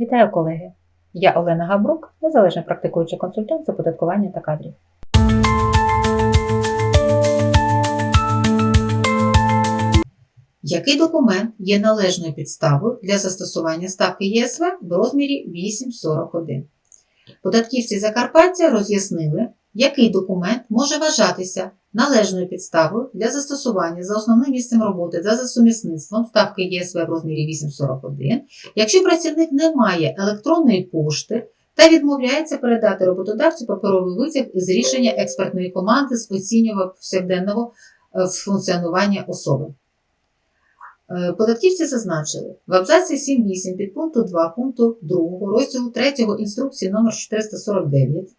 Вітаю, колеги! Я Олена Габрук, незалежний практикуючий консультант з оподаткування та кадрів. Який документ є належною підставою для застосування ставки ЄСВ в розмірі 8,41? Податківці Закарпаття роз'яснили, який документ може вважатися належною підставою для застосування за основним місцем роботи та за сумісництвом ставки ЄСВ в розмірі 8,41, якщо працівник не має електронної пошти та відмовляється передати роботодавцю паперовий витяг із рішення експертної команди з оцінювання повсякденного е, функціонування особи. Е, Податківці зазначили, в абзаці 7.8 підпункту 2 пункту 2 розділу 3 інструкції номер 449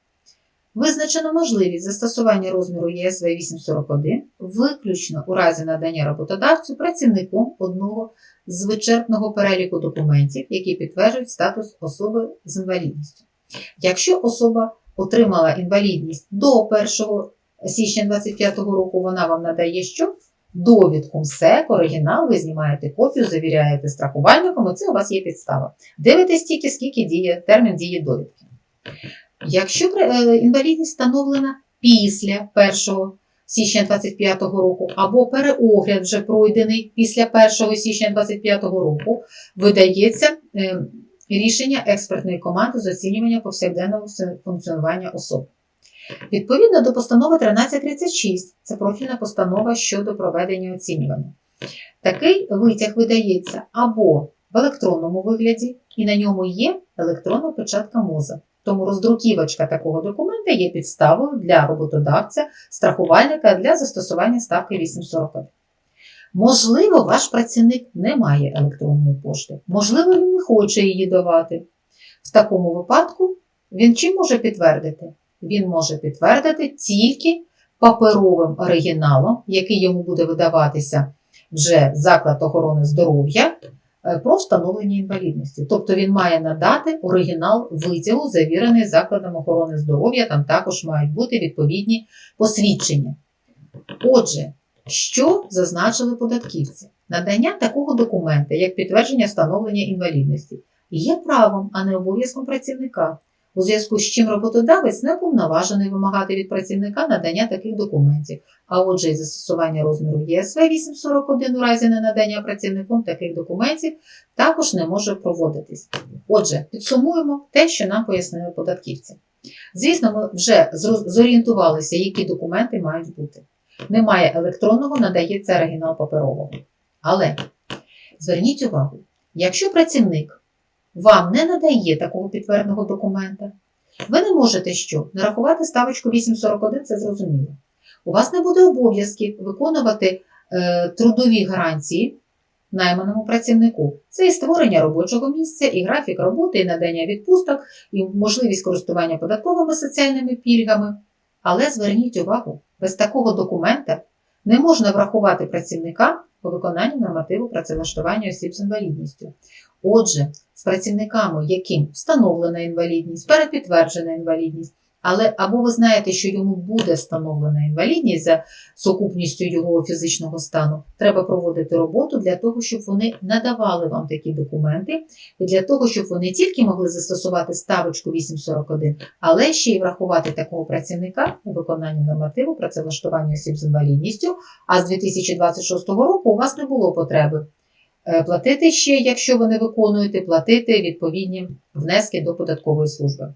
визначено можливість застосування розміру ЄСВ 841 виключно у разі надання роботодавцю працівником одного з вичерпного переліку документів, які підтверджують статус особи з інвалідністю. Якщо особа отримала інвалідність до 1 січня 2025 року, вона вам надає що? довідку МСЕК, оригінал, ви знімаєте копію, завіряєте страхувальником, і це у вас є підстава. Дивитесь тільки, скільки діє термін дії довідки. Якщо е, інвалідність встановлена після 1 січня 2025 року, або переогляд вже пройдений після 1 січня 2025 року, видається е, рішення експертної команди з оцінювання повсякденного функціонування особи. Відповідно до постанови 1336, це профільна постанова щодо проведення оцінювання. Такий витяг видається або в електронному вигляді, і на ньому є електронна печатка МОЗа. Тому роздруківочка такого документа є підставою для роботодавця, страхувальника для застосування ставки 841. Можливо, ваш працівник не має електронної пошти, можливо, він не хоче її давати. В такому випадку він чим може підтвердити? він може підтвердити тільки паперовим оригіналом, який йому буде видаватися вже заклад охорони здоров'я про встановлення інвалідності. Тобто він має надати оригінал витягу, завірений закладом охорони здоров'я, там також мають бути відповідні посвідчення. Отже, що зазначили податківці? Надання такого документа, як підтвердження встановлення інвалідності, є правом, а не обов'язком працівника у зв'язку з чим роботодавець не уповноважений вимагати від працівника надання таких документів, а отже, і застосування розміру ЄСВ 841 у разі ненадання працівником таких документів також не може проводитись. Отже, підсумуємо те, що нам пояснили податківці. Звісно, ми вже зорієнтувалися, які документи мають бути. Немає електронного, надається оригінал паперового. Але зверніть увагу, якщо працівник вам не надає такого підтвердженого документа, ви не можете що? Нарахувати ставочку 841, це зрозуміло. У вас не буде обов'язків виконувати е, трудові гарантії найманому працівнику. Це і створення робочого місця, і графік роботи, і надання відпусток, і можливість користування податковими соціальними пільгами. Але зверніть увагу, без такого документа не можна врахувати працівника по виконанню нормативу працевлаштування осіб з інвалідністю. Отже, з працівниками, яким встановлена інвалідність, перепідтверджена інвалідність, але або ви знаєте, що йому буде встановлена інвалідність за сукупністю його фізичного стану, треба проводити роботу для того, щоб вони надавали вам такі документи, і для того, щоб вони тільки могли застосувати ставочку 841, але ще й врахувати такого працівника у виконанні нормативу працевлаштування осіб з інвалідністю. А з 2026 року у вас не було потреби. Е, платити ще, якщо ви не виконуєте, платити відповідні внески до податкової служби.